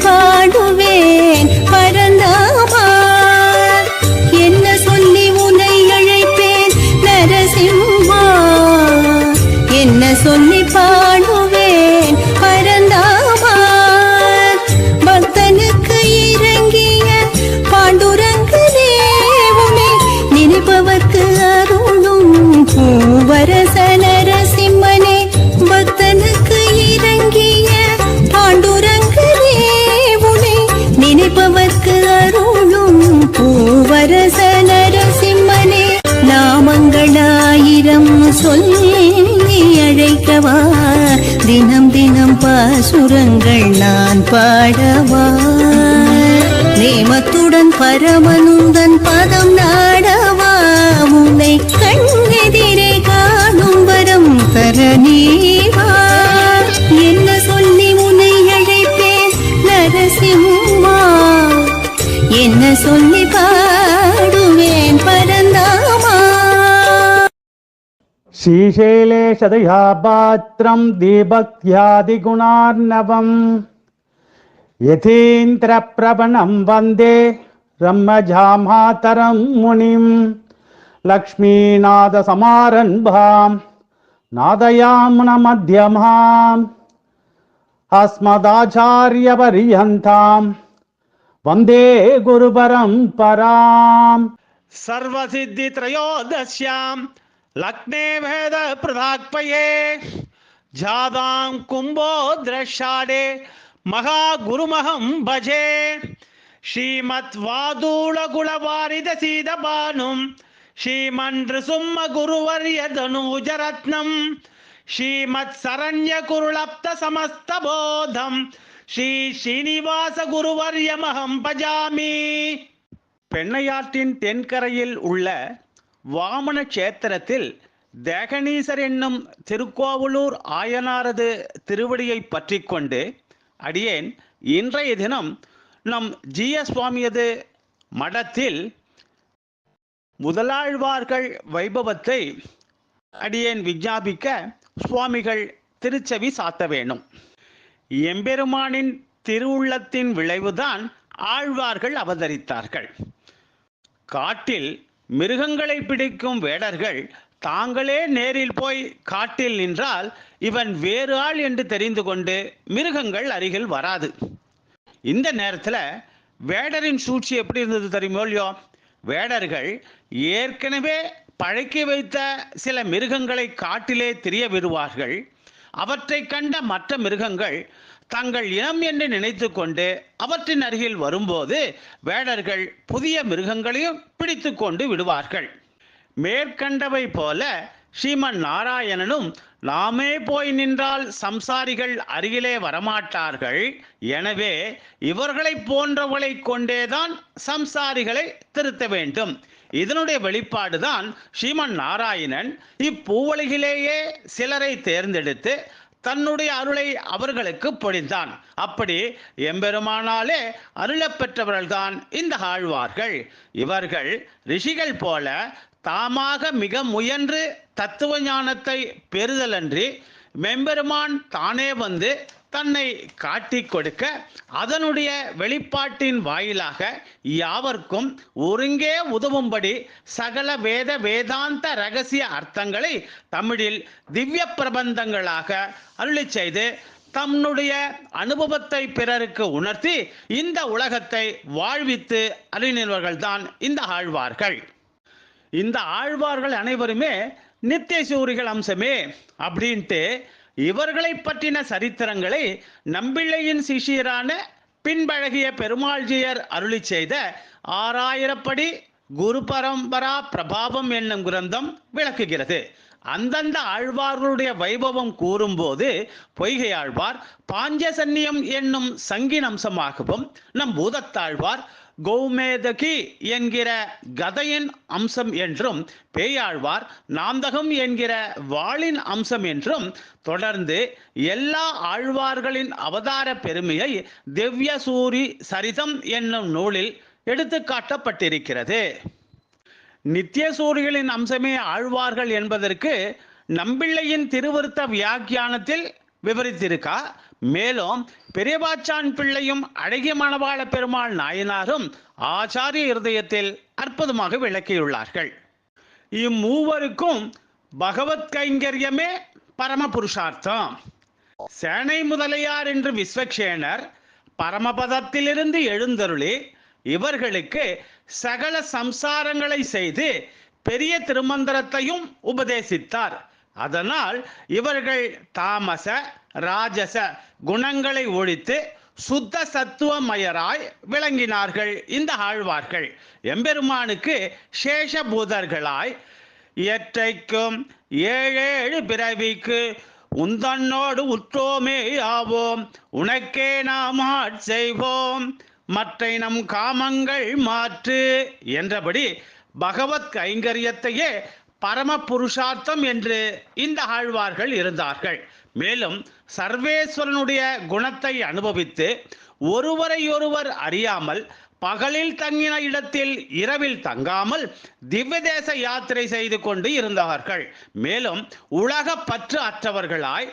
Oh. பூவரச நரசிம்மனே நாமங்களாயிரம் சொல்லி அழைக்கவா? தினம் தினம் பாசுரங்கள் நான் பாடவா? நேமத்துடன் பரமனுந்தன் பதம் நாடவா? உன்னை கண்ணெதிரே காணும் வரம் தர என்ன சொல்லி உன்னை அழைப்பேன் நரசிம்மா? என்ன சொல்லி श्रीशैलेशदयापात्रं दीभक्त्यादिगुणार्णवम् यथीन्द्रप्रवणं वन्दे ब्रह्मजामातरं मुनिं लक्ष्मीनाथसमारम्भां नादयामुनमध्यमाम् अस्मदाचार्यपर्यन्तां वन्दे லக்னே வேத பிரதாக்பயே ஜாதாம் கும்போ திரஷாடே மகா குருமகம் பஜே. ஸ்ரீமத் வாதூள குலவாரித சீதபானும் ஸ்ரீமன்று சும்ம குருவரிய தனூஜரத்னம் ஸ்ரீமத் சரண்ய குருளப்த சமஸ்த போதம் ஸ்ரீ ஸ்ரீனிவாச குருவரியமகம் பஜாமி. பெண்ணையாற்றின் தென்கரையில் உள்ள வாமன கஷேத்திரத்தில் தேகனீசர் என்னும் திருக்கோவலூர் ஆயனாரது திருவடியை பற்றி கொண்டு அடியேன் இன்றைய தினம் நம் ஜிய சுவாமியது மடத்தில் முதலாழ்வார்கள் வைபவத்தை அடியேன் விஞ்ஞாபிக்க சுவாமிகள் திருச்செவி சாத்த வேணும் எம்பெருமானின் திருவுள்ளத்தின் விளைவுதான் ஆழ்வார்கள் அவதரித்தார்கள். காட்டில் மிருகங்களை பிடிக்கும் வேடர்கள் தாங்களே நேரில் போய் காட்டில் நின்றால் இவன் வேறு ஆள் என்று தெரிந்து கொண்டு மிருகங்கள் அருகில் வராது. இந்த நேரத்தில் வேடரின் சூழ்ச்சி எப்படி இருந்தது தெரியுமோ இல்லையோ? வேடர்கள் ஏற்கனவே பழக்கி வைத்த சில மிருகங்களை காட்டிலே தெரிய விடுவார்கள். அவற்றை கண்ட மற்ற மிருகங்கள் தங்கள் இனம் என்று நினைத்து கொண்டு அவற்றின் அருகில் வரும்போது வேடர்கள் புதிய மிருகங்களையும் பிடித்து கொண்டு விடுவார்கள். மேற்கண்டவை போல ஸ்ரீமன் நாராயணனும் நாமே போய் நின்றால் சம்சாரிகள் அருகிலே வரமாட்டார்கள். எனவே இவர்களை போன்றவளை கொண்டேதான் சம்சாரிகளை திருத்த வேண்டும். இதனுடைய வெளிப்பாடுதான் ஸ்ரீமன் நாராயணன் இப்பூவலகிலேயே சிலரை தேர்ந்தெடுத்து தன்னுடைய அருளை அவர்களுக்கு பொழிந்தான். அப்படி எம்பெருமானாலே அருளப்பெற்றவர்கள்தான் இந்த ஆழ்வார்கள். இவர்கள் ரிஷிகள் போல தாமாக மிக முயன்று தத்துவ ஞானத்தை பெறுதலன்றி மெம்பெருமான் தானே வந்து தன்னை காட்டி கொடுக்க அதனுடைய வெளிப்பாட்டின் வாயிலாக யாவர்க்கும் ஒருங்கே உதவும்படி சகல வேத வேதாந்த ரகசிய அர்த்தங்களை தமிழில் திவ்ய பிரபந்தங்களாக அருளி செய்து தன்னுடைய அனுபவத்தை பிறருக்கு உணர்த்தி இந்த உலகத்தை வாழ்வித்து அருளினவர்கள்தான் இந்த ஆழ்வார்கள். இந்த ஆழ்வார்கள் அனைவருமே நித்திய சூரிகள் அம்சமே அப்படின்ட்டு இவர்களை பற்றின சரித்திரங்களை நம்பிள்ளையின் சிஷியரான பின்பழகிய பெருமாள்ஜியர் அருளி செய்த ஆறாயிரப்படி குரு பரம்பரா பிரபாவம் என்னும் கிரந்தம் விளக்குகிறது. அந்தந்த ஆழ்வார்களுடைய வைபவம் கூறும்போது பொய்கை ஆழ்வார் பாஞ்சசன்னியம் என்னும் சங்கின் அம்சமாகவும் நம் பூதத்தாழ்வார் கௌமேதகி என்கிற கதையின் அம்சம் என்றும் பேயாழ்வார் நாந்தகம் என்கிற வாளின் அம்சம் என்றும் தொடர்ந்து எல்லா ஆழ்வார்களின் அவதார பெருமையை திவ்யசூரி சரிதம் என்னும் நூலில் எடுத்துக்காட்டப்பட்டிருக்கிறது நித்தியசூரிகளின் அம்சமே ஆழ்வார்கள் என்பதற்கு நம்பிள்ளையின் திருவருத்த வியாக்கியானத்தில் விவரித்திருக்கா? மேலும் பெரியபாச்சான் பிள்ளையும் அழகிய மணவாள பெருமாள் நாயனாரும் ஆச்சாரிய இருதயத்தில் அற்புதமாக விளக்கியுள்ளார்கள். இம்மூவருக்கும் பகவத் கைங்கரியமே பரம புருஷார்த்தம் சேனை முதலியார் என்று விஸ்வக்ஷேனர் பரமபதத்திலிருந்து எழுந்தருளி இவர்களுக்கு சகல சம்சாரங்களை செய்து பெரிய திருமந்திரத்தையும் உபதேசித்தார். அதனால் இவர்கள் தாமச ராஜச குணங்களை ஒழித்து சுத்த சத்துவமயராய் விளங்கினார்கள். இந்த ஆழ்வார்கள் எம்பெருமானுக்கு சேஷபூதர்களாய் எற்றைக்கும் ஏழேழு பிறவிக்கு உந்தன்னோடு உற்றோமே ஆவோம். உனக்கே நாம் செய்வோம். மற்றை நம் காமங்கள் மாற்று என்றபடி பகவத் கைங்கரியத்தையே பரம புருஷார்த்தம் என்று இந்த ஆழ்வார்கள் இருந்தார்கள். மேலும் சர்வேஸ்வரனுடைய குணத்தை அனுபவித்து ஒருவரையொருவர் அறியாமல் பகலில் தங்கின இடத்தில் இரவில் தங்காமல் திவ்யதேச யாத்திரை செய்து கொண்டு இருந்தார்கள். மேலும் உலக பற்று அற்றவர்களாய்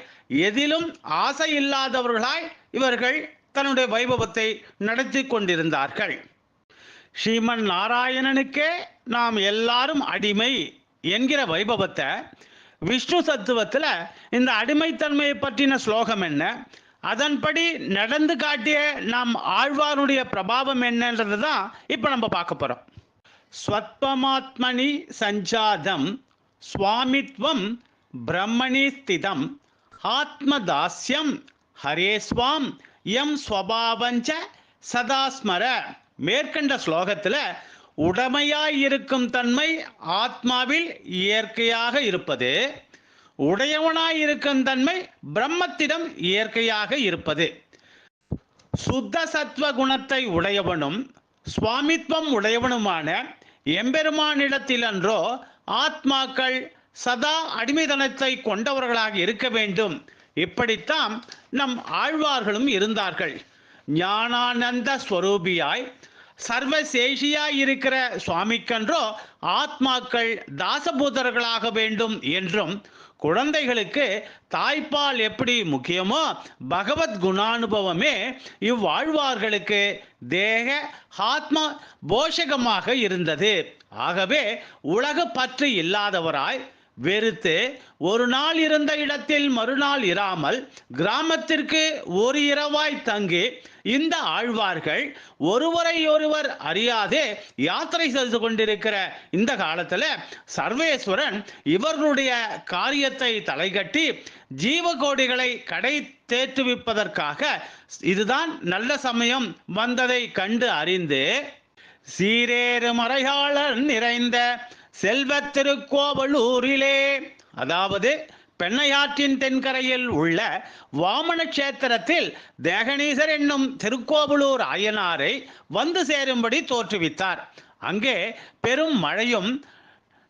எதிலும் ஆசை இல்லாதவர்களாய் இவர்கள் தன்னுடைய வைபவத்தை நடத்தி கொண்டிருந்தார்கள். ஸ்ரீமன் நாராயணனுக்கே நாம் எல்லாரும் அடிமை என்கிற வைபவத்தை விஷ்ணு சத்துவத்தில் இந்த அடிமைத்தன்மையை பற்றின ஸ்லோகம் என்ன? அதன்படி நடந்து காட்டிய நாம் ஆழ்வாருடைய பிரபாவம் என்னன்றது தான் இப்போ நம்ம பார்க்க போகிறோம் ஸ்வத்வமாத்மனி சஞ்சாதம் சுவாமித்வம் பிரம்மணி ஸ்திதம் ஆத்மதாஸ்யம் ஹரேஸ்வாம் எம் ஸ்வபாவஞ்ச சதாஸ்மர. மேற்கண்ட ஸ்லோகத்தில் உடமையாய் இருக்கும் தன்மை ஆத்மாவில் இயற்கையாக இருப்பது. உடையவனாய் இருக்கும் தன்மை பிரம்மத்திடம் இயற்கையாக இருப்பது. சுத்த சத்வ குணத்தை உடையவனும் சுவாமித்வம் உடையவனுமான எம்பெருமானிடத்தில் அன்றோ ஆத்மாக்கள் சதா அடிமைதனத்தை கொண்டவர்களாக இருக்க வேண்டும். இப்படித்தான் நம் ஆழ்வார்களும் இருந்தார்கள். ஞானானந்த ஸ்வரூபியாய் சர்வசேஷியாய் இருக்கிற சுவாமிக்கன்றோ ஆத்மாக்கள் தாசபூதர்களாக வேண்டும் என்றும் குழந்தைகளுக்கு தாய்ப்பால் எப்படி முக்கியமோ பகவத் குணானுபவமே இவ்வாழ்வார்களுக்கு தேக ஆத்ம போஷகமாக இருந்தது. ஆகவே உலக பற்று இல்லாதவராய் வெறுத்து ஒரு நாள் இருந்த இடத்தில் மறுநாள் இராமல் கிராமத்திற்கு ஒரு இரவாய் தங்கி இந்த ஆழ்வார்கள் ஒருவரை ஒருவர் அறியாதே யாத்திரை செய்து கொண்டிருக்கிற இந்த காலத்துல சர்வேஸ்வரன் இவர்களுடைய காரியத்தை தலைகட்டி ஜீவகோடிகளை கடை தேற்றுவிப்பதற்காக இதுதான் நல்ல சமயம் வந்ததை கண்டு அறிந்து சீரேறு மறையாளர் நிறைந்த செல்வத் திருக்கோவலூரிலே அதாவது பெண்ணையாற்றின் தென்கரையில் உள்ள வாமன கஷேத்திரத்தில் தேகணீசர் என்னும் திருக்கோவலூர் ஆயனாரை வந்து சேரும்படி தோற்றுவித்தார். அங்கே பெரும் மழையும்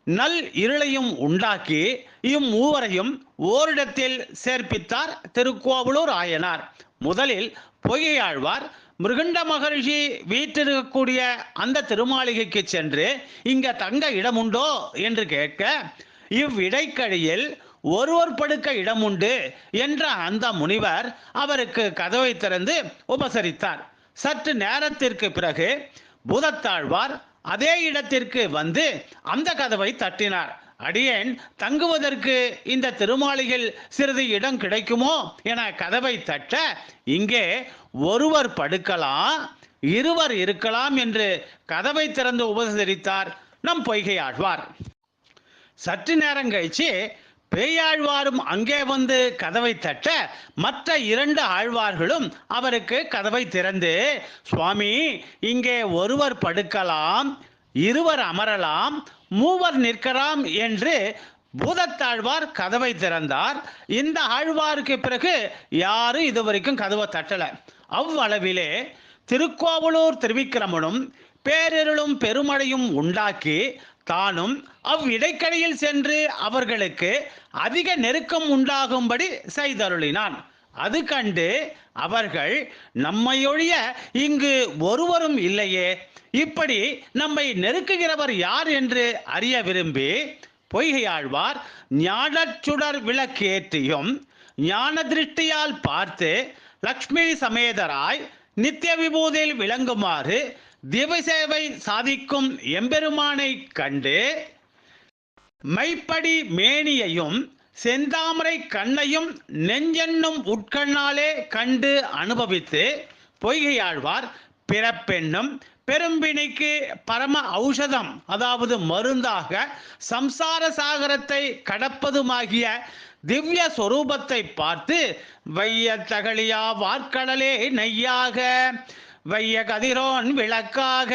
நல் இருளையும் உண்டாக்கி இம்மூவரையும் ஓரிடத்தில் சேர்ப்பித்தார் திருக்கோவலூர் ஆயனார். முதலில் பொய்யாழ்வார் மிருகண்ட மகரிஷி வீற்றிருக்கக்கூடிய அந்த திருமாளிகைக்கு சென்று இங்க தங்க இடம் உண்டோ? என்று கேட்க இவ்விடைக்கழியில் ஒருவர் படுக்க இடம் உண்டு என்ற அந்த முனிவர் அவருக்கு கதவை திறந்து உபசரித்தார். சற்று நேரத்திற்கு பிறகு பூதத்தாழ்வார் அதே இடத்திற்கு வந்து அந்த கதவை தட்டினார். அடியேன் தங்குவதற்கு இந்த திருமாளிகையில் சிறிது இடம் கிடைக்குமோ என கதவை தட்ட இங்கே ஒருவர் படுக்கலாம் இருவர் இருக்கலாம் என்று கதவை திறந்து உபசரித்தார் நம் பொய்கை ஆழ்வார். சற்று நேரம் கழிச்சு பேயாழ்வாரும் அங்கே வந்து கதவை தட்ட மற்ற இரண்டு ஆழ்வார்களும் அவருக்கு கதவை திறந்து சுவாமி இங்கே ஒருவர் படுக்கலாம் இருவர் அமரலாம் மூவர் நிற்கலாம் என்று பூதத்தாழ்வார் கதவை திறந்தார். இந்த ஆழ்வாருக்கு பிறகு யாரும் இதுவரைக்கும் கதவை தட்டலை. அவ்வளவிலே திருக்கோவலூர் திருவிக்கிரமனும் பேரிருளும் பெருமழையும் உண்டாக்கி தானும் அவ்விடைக்கடையில் சென்று அவர்களுக்கு அதிக நெருக்கம் உண்டாகும்படி செய்தருளினான். அது கண்டு அவர்கள் நம்மையொழிய இங்கு ஒருவரும் இல்லையே. இப்படி நம்மை நெருக்குகிறவர் யார் என்று அறிய விரும்பி பொய்கையாழ்வார் ஞானச்சுடர் விளக்கேற்றியும் ஞான திருஷ்டியால் பார்த்து லக்ஷ்மி சமேதராய் நித்திய விபூதியில் விளங்குமாறு திவசேவை சாதிக்கும் எம்பெருமானை கண்டு மைப்படி மேனியையும் செந்தாமரை கண்ணையும் நெஞ்சென்னும் உட்கண்ணாலே கண்டு அனுபவித்து பொய்கையாழ்வார் பிறப்பெண்ணும் பெரும்பிணிக்கு பரம ஔஷதம் அதாவது மருந்தாக சம்சார சாகரத்தை கடப்பதுமாகிய திவ்ய சொரூபத்தை பார்த்து வைய தகழியா வார்க்கடலே நெய்யாக வைய கதிரோன் விளக்காக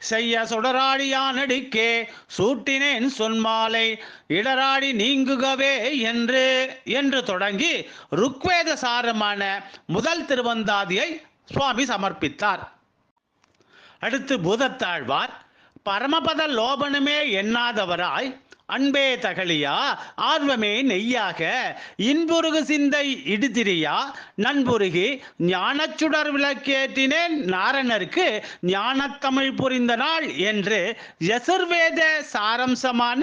செய்ய சுடராடியானடிக்கே சூட்டினேன் சொன்மாலை இடராடி நீங்குகவே என்று என்று தொடங்கி ருக்வேத சாரமான முதல் திருவந்தாதியை சுவாமி சமர்ப்பித்தார். அடுத்து பூதத்தாழ்வார் பரமபத லோபனமே எண்ணாதவராய் அன்பே தகழியா ஆர்வமே நெய்யாக. இன்புருகு சிந்தை இடுதிரியா நண்புருகி ஞானச்சுடர் விளக்கேற்றினேன் நாரணருக்கு ஞானத்தமிழ் புரிந்த நாள் என்று யசுர்வேத சாரம்சமான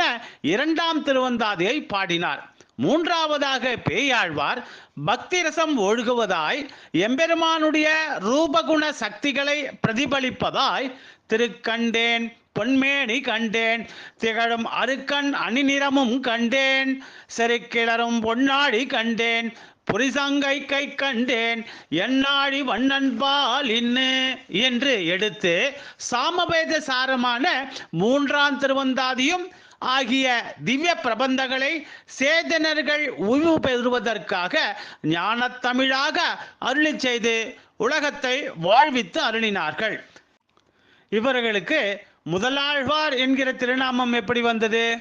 இரண்டாம் திருவந்தாதியை பாடினார். மூன்றாவதாக பேயாழ்வார் பக்தி ரசம் ஒழுகுவதாய் எம்பெருமானுடைய ரூபகுண சக்திகளை பிரதிபலிப்பதாய் திருக்கண்டேன் பொன்மேனி கண்டேன் திகழும் அருக்கண் அணிநிறமும் கண்டேன் செருக்கிளரும் பொன்னாடி கண்டேன் புரிசங்கை கை கண்டேன் என்னாழி வண்ணன்பால் இன்னு என்று எடுத்து சாமவேத சாரமான மூன்றாம் திருவந்தாதியும் ஆகிய திவ்ய பிரபந்தங்களை சேதனர்கள் உய்வு பெறுவதற்காக ஞானத்தமிழாக அருளி செய்து உலகத்தை வாழ்வித்து அருளினார்கள். இவர்களுக்கு முதலாழ்வார் என்கிற திருநாமம் எப்படி வந்தது?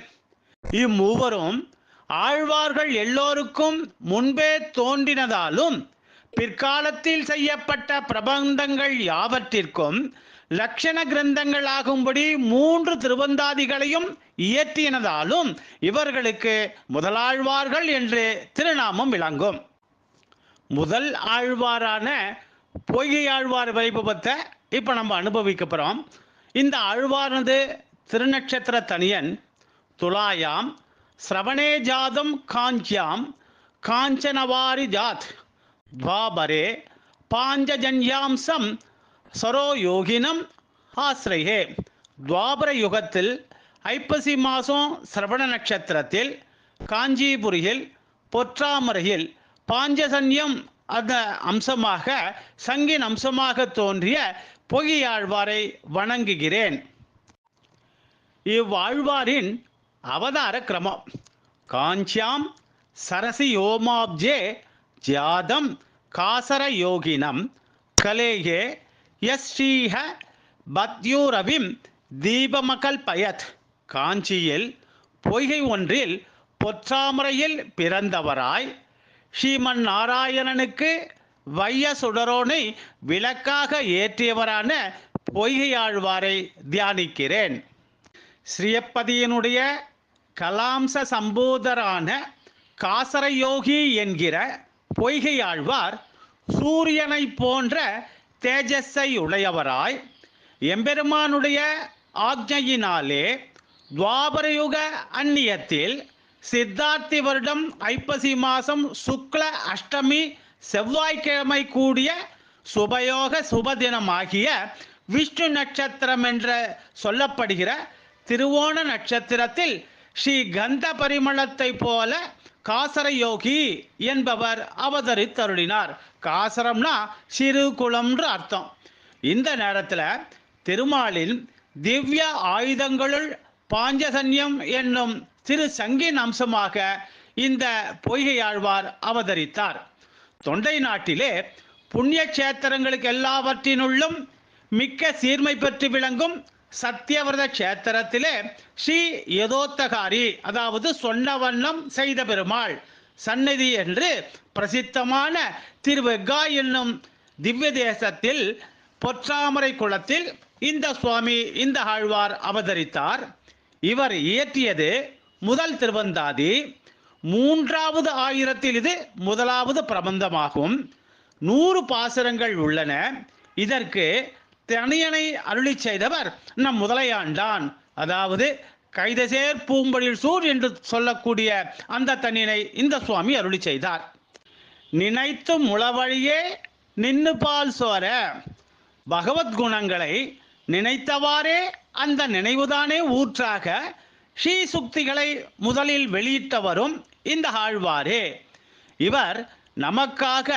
இம்மூவரும் ஆழ்வார்கள் எல்லோருக்கும் முன்பே தோன்றினதாலும் பிற்காலத்தில் செய்யப்பட்ட பிரபந்தங்கள் யாவற்றிற்கும் லட்சண கிரந்தங்களாகும்படி மூன்று திருவந்தாதிகளையும் இயற்றினதாலும் இவர்களுக்கு முதலாழ்வார்கள் என்று திருநாமம் விளங்கும். முதல் ஆழ்வாரான பொய்கை ஆழ்வார் வைபவத்தை இப்போ நம்ம அனுபவிக்க போகிறோம் இந்த அழ்வானது திருநட்சத்திர தனியன் துலாயாம் சிரவணே ஜாதம் காஞ்சியாம் காஞ்சனவாரி ஜாத் துவாபரே பாஞ்சஜன்யாம்சம் சரோயோகினம் ஆசிரியே. துவாபர யுகத்தில் ஐப்பசி மாதம் சிரவண நட்சத்திரத்தில் காஞ்சிபுரியில் பொற்றாமரையில் பாஞ்சசன்யம் அந்த அம்சமாக சங்கின் அம்சமாக தோன்றிய பொகியாழ்வாரை வணங்குகிறேன். இவ்வாழ்வாரின் அவதார கிரமம் காஞ்சியாம் சரசியோமாப்ஜே ஜாதம் காசர யோகினம் கலேயே யஸ்ரீஹ பத்யூரவிம் தீபமகல் பயத் காஞ்சியில் பொய்கை ஒன்றில் பொற்றாமரையில் பிறந்தவராய் ஸ்ரீமன் நாராயணனுக்கு வைய சுடரோனை விளக்காக ஏற்றியவரான பொய்கையாழ்வாரை தியானிக்கிறேன். ஸ்ரீயப்பதியினுடைய கலாம்ச சம்பூதரான காசரயோகி என்கிற பொய்கையாழ்வார் சூரியனை போன்ற தேஜஸை உடையவராய் எம்பெருமானுடைய ஆக்ஞையினாலே துவாபரயுக அந்நியத்தில் சித்தார்த்தி வருடம் ஐப்பசி மாதம் சுக்ல அஷ்டமி செவ்வாய்க்கிழமை கூடிய சுபயோக சுபதினமாகிய விஷ்ணு நட்சத்திரம் என்ற சொல்லப்படுகிற திருவோண நட்சத்திரத்தில் ஸ்ரீ கந்த பரிமளத்தை போல காசரயோகி என்பவர் அவதரித்தருளினார். காசரம்னா சிறு குளம்ன்ற அர்த்தம். இந்த நேரத்தில் திருமாலின் திவ்ய ஆயுதங்களுள் பாஞ்சசன்யம் என்னும் திரு சங்கின் அம்சமாக இந்த பொய்கையாழ்வார் அவதரித்தார். தொண்டை நாட்டிலே புண்ணிய கஷேத்திரங்களுக்கு எல்லாவற்றினுள்ளும் மிக்க சீர்மை பெற்று விளங்கும் சத்தியவிரத கஷேத்திரத்திலே ஸ்ரீ யதோத்தகாரி அதாவது சொன்ன வண்ணம் செய்த பெருமாள் சந்நிதி என்று பிரசித்தமான திருவெக்கா என்னும் திவ்ய தேசத்தில் பொற்றாமரை குளத்தில் இந்த சுவாமி இந்த ஆழ்வார் அவதரித்தார். இவர் இயற்றியது முதல் திருவந்தாதி. மூன்றாவது ஆயிரத்தில் இது முதலாவது பிரபந்தமாகும். நூறு பாசுரங்கள் உள்ளன. இதற்கு தனியனை அருளி செய்தவர் நம் முதலையாண்டான். அதாவது கைதசேர் பூம்பொழில் சூர் என்று சொல்லக்கூடிய அந்த தனியனை இந்த சுவாமி அருளி செய்தார். நினைத்து முளவழியே நின்னு பால் சோர. பகவத்குணங்களை நினைத்தவாறே அந்த நினைவுதானே ஊற்றாக ஸ்ரீ சுக்திகளை முதலில் வெளியிட்டவரும் இந்த ஆழ்வாரே. இவர் நமக்காக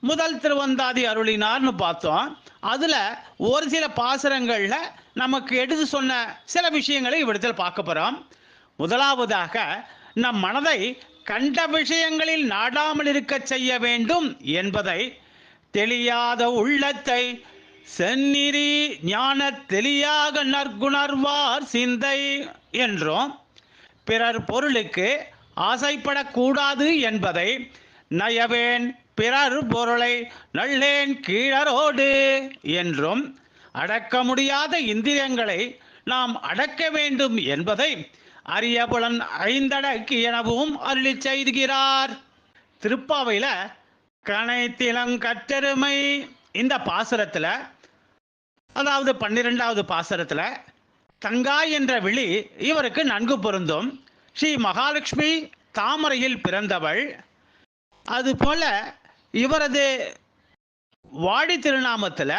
முதல் திருவந்தாதி அருளினார்னு பார்த்தோம். அதில் ஒரு சில பாசரங்களில் நமக்கு எடுத்து சொன்ன சில விஷயங்களை இவ்விடத்தில் பார்க்க போகிறோம் முதலாவதாக நம் மனதை கண்ட விஷயங்களில் நாடாமல் இருக்க செய்ய வேண்டும் என்பதை தெளியாத உள்ளத்தை செந்நிறி ஞான தெளியாக நற்குணர்வார் சிந்தை என்றும் பிறர் பொருளுக்கு ஆசைப்படக்கூடாது என்பதை நயவேன் பிறர் பொருளை நல்லேன் கீழரோடு என்றும் அடக்க முடியாத இந்திரியங்களை நாம் அடக்க வேண்டும் என்பதை அரியபுலன் ஐந்தடக்கு எனவும் அருளி செய்கிறார். திருப்பாவையில கனைத்திலங்கற்றெருமை இந்த பாசுரத்துல அதாவது பன்னிரெண்டாவது பாசுரத்துல தங்காய் என்ற விழி இவருக்கு நன்கு பொருந்தும். ஸ்ரீ மகாலட்சுமி தாமரையில் பிறந்தவள். அதுபோல இவரது வாடி திருநாமத்தில்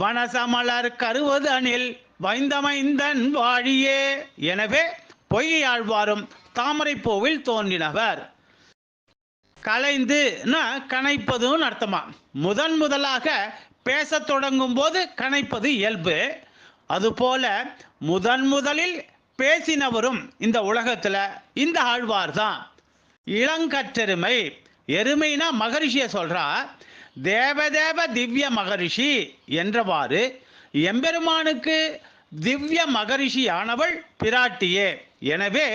வனசமலர் கருவது அணில் வைந்தமைந்தன் வாழியே எனவே பொய்யாழ்வாரும் தாமரைப்பூவில் தோன்றினவர். கலைந்துனா கனைப்பதுன்னு அர்த்தமா? முதன் முதலாக பேசத் தொடங்கும் போது கனைப்பது இயல்பு. அதுபோல முதன் முதலில் பேசினவரும் இந்த உலகத்துல இந்த ஆழ்வார் தான் இளங்கற்றெருமை எருமைனா மகரிஷிய சொல்றா. தேவதேவ திவ்ய மகரிஷி என்றவாறு எம்பெருமானுக்கு திவ்ய மகரிஷியானவள் பிராட்டியே. எனவே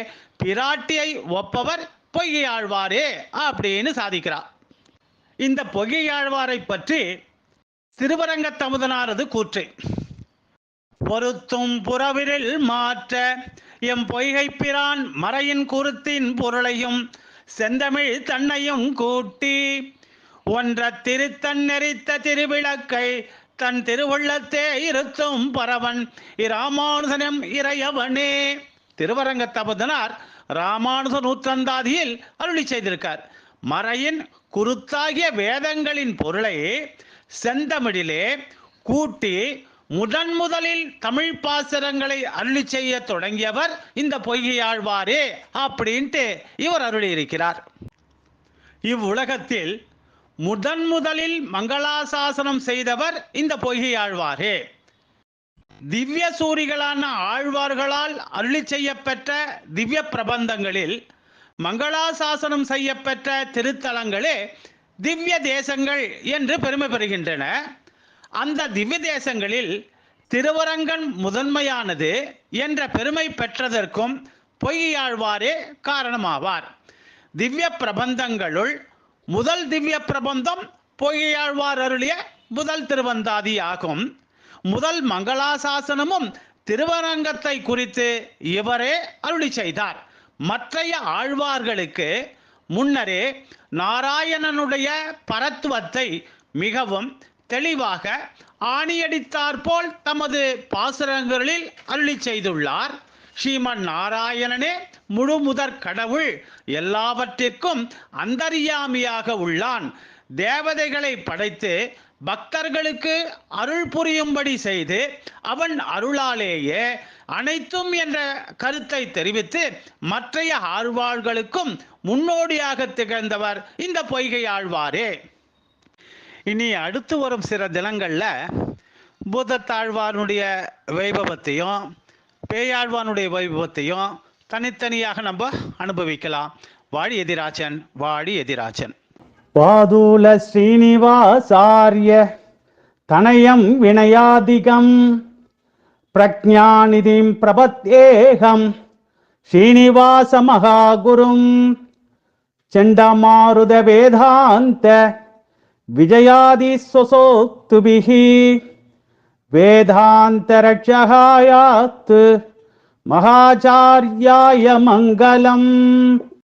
பிராட்டியை ஒப்பவர் பொய்யாழ்வாரே அப்படின்னு சாதிக்கிறார் இந்த பொய்யாழ்வாரை பற்றி திருவரங்க தமுதனாரது கூற்று. பொருத்தும் புறவிரில் மாற்ற எம் பொய்கை பிரான் மறையின் குருத்தின் பொருளையும் செந்தமிழ் தன்னையும் கூட்டி ஒன்ற திருத்தன் நெறித்த திருவிளக்கை தன் திருவுள்ளத்தே இருத்தும் பரவன் இராமானுசனம் இறையவனே. திருவரங்க தபதனார் ராமானுஜ நூற்றந்தாதியில் அருளி செய்திருக்கார். மறையின் குருத்தாகிய வேதங்களின் பொருளை செந்தமிழிலே கூட்டி முதன் முதலில் தமிழ் பாசுரங்களை அருளி செய்ய தொடங்கியவர் இந்த பொய்கையாழ்வாரே அப்படின்ட்டு இவர் அருளி இருக்கிறார் இவ்வுலகத்தில் முதன் முதலில் மங்களாசாசனம் செய்தவர் இந்த பொய்கையாழ்வாரே. திவ்ய சூரிகளான ஆழ்வார்களால் அருளி செய்யப்பெற்ற திவ்ய பிரபந்தங்களில் மங்களாசாசனம் செய்யப்பெற்ற திருத்தலங்களே திவ்ய தேசங்கள் என்று பெருமை பெறுகின்றன. அந்த திவ்ய தேசங்களில் திருவரங்கன் முதன்மையானது என்ற பெருமை பெற்றதற்கும் பொய்யாழ்வாரே காரணமாவார். திவ்ய பிரபந்தங்களுள் முதல் திவ்ய பிரபந்தம் பொய்யாழ்வார் அருளிய முதல் திருவந்தாதி ஆகும். முதல் மங்களாசாசனமும் திருவரங்கத்தை குறித்து இவரே அருளி செய்தார். மற்றைய ஆழ்வார்களுக்கு முன்னரே நாராயணனுடைய பரத்துவத்தை மிகவும் தெளிவாக ஆணியடித்தாற்போல் தமது பாசுரங்களில் அருளி செய்துள்ளார். ஸ்ரீமன் நாராயணனே முழு முதற் கடவுள் எல்லாவற்றிற்கும் அந்தரியாமியாக உள்ளான். தேவதைகளை படைத்து பக்தர்களுக்கு அருள் புரியும்படி செய்து அவன் அருளாலேயே அனைத்தும் என்ற கருத்தை தெரிவித்து மற்றைய ஆழ்வார்களுக்கும் முன்னோடியாக திகழ்ந்தவர் இந்த பொய்கை ஆழ்வாரே இனி அடுத்து வரும் சில தினங்களில் பூதத்தாழ்வானுடைய வைபவத்தையும் பேயாழ்வானுடைய வைபவத்தையும் தனித்தனியாக நம்ம அனுபவிக்கலாம். வாழி எதிராஜன் வாழி எதிராச்சன். பாதூல ஸ்ரீனிவாசாரிய தனயம் வினயாதிகம் பிரஜாநிதிம் பிரபத்தேகம் ஸ்ரீனிவாச மகாகுரும் செண்டமாருத வேதாந்த विजयादिस्वसोक्तुभिः वेदान्तरक्षहायात् महाचार्याय मङ्गलम्